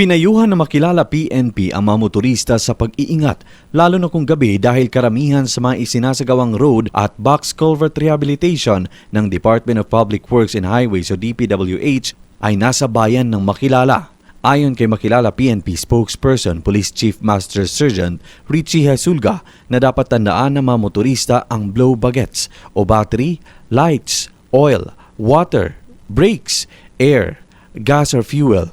Pinayuhan na makilala PNP ang mga motorista sa pag-iingat, lalo na kung gabi dahil karamihan sa mga isinasagawang road at box culvert rehabilitation ng Department of Public Works and Highways o DPWH ay nasa bayan ng makilala. Ayon kay makilala PNP spokesperson Police Chief Master Sergeant Richie Hasulga na dapat tandaan ng mga motorista ang blow bagets o battery, lights, oil, water, brakes, air, gas or fuel,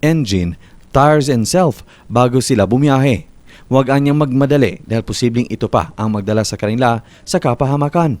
engine, tires and self bago sila bumiyahe. Huwag anyang magmadali dahil posibleng ito pa ang magdala sa kanila sa kapahamakan.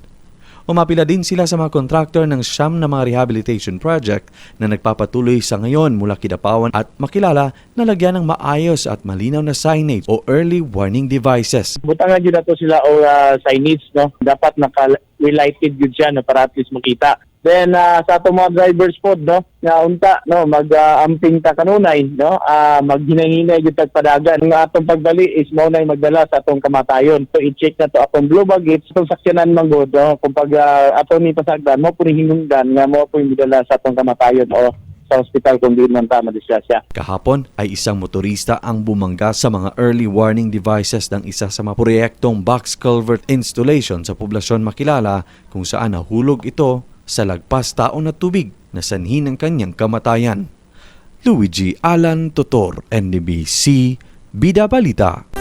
Umapila din sila sa mga kontraktor ng siyam na mga rehabilitation project na nagpapatuloy sa ngayon mula Kidapawan at makilala na lagyan ng maayos at malinaw na signage o early warning devices. butangan yun na to sila o uh, signage no dapat naka-relighted yun siya no, para at least makita then ah, sa ato mga drivers pod no nga unta no mag-amping ta kanunay no ah, maghinay-hinay gyud padagan ang atong pagbali is mao nay magdala sa atong kamatayon. So i-check na to atong blue baggage itong sakyanan man gud no kung pag ah, ato ni pasagdan mo pud hinungdan nga mo po midala sa atong kamatayon o sa ospital kung di man ta madisgrasya. Kahapon ay isang motorista ang bumangga sa mga early warning devices ng isa sa mga proyektong box culvert installation sa poblasyon Makilala kung saan nahulog ito sa lagpas taon na tubig na sanhi ng kanyang kamatayan. Luigi Alan Totor, NDBC, Bida Balita.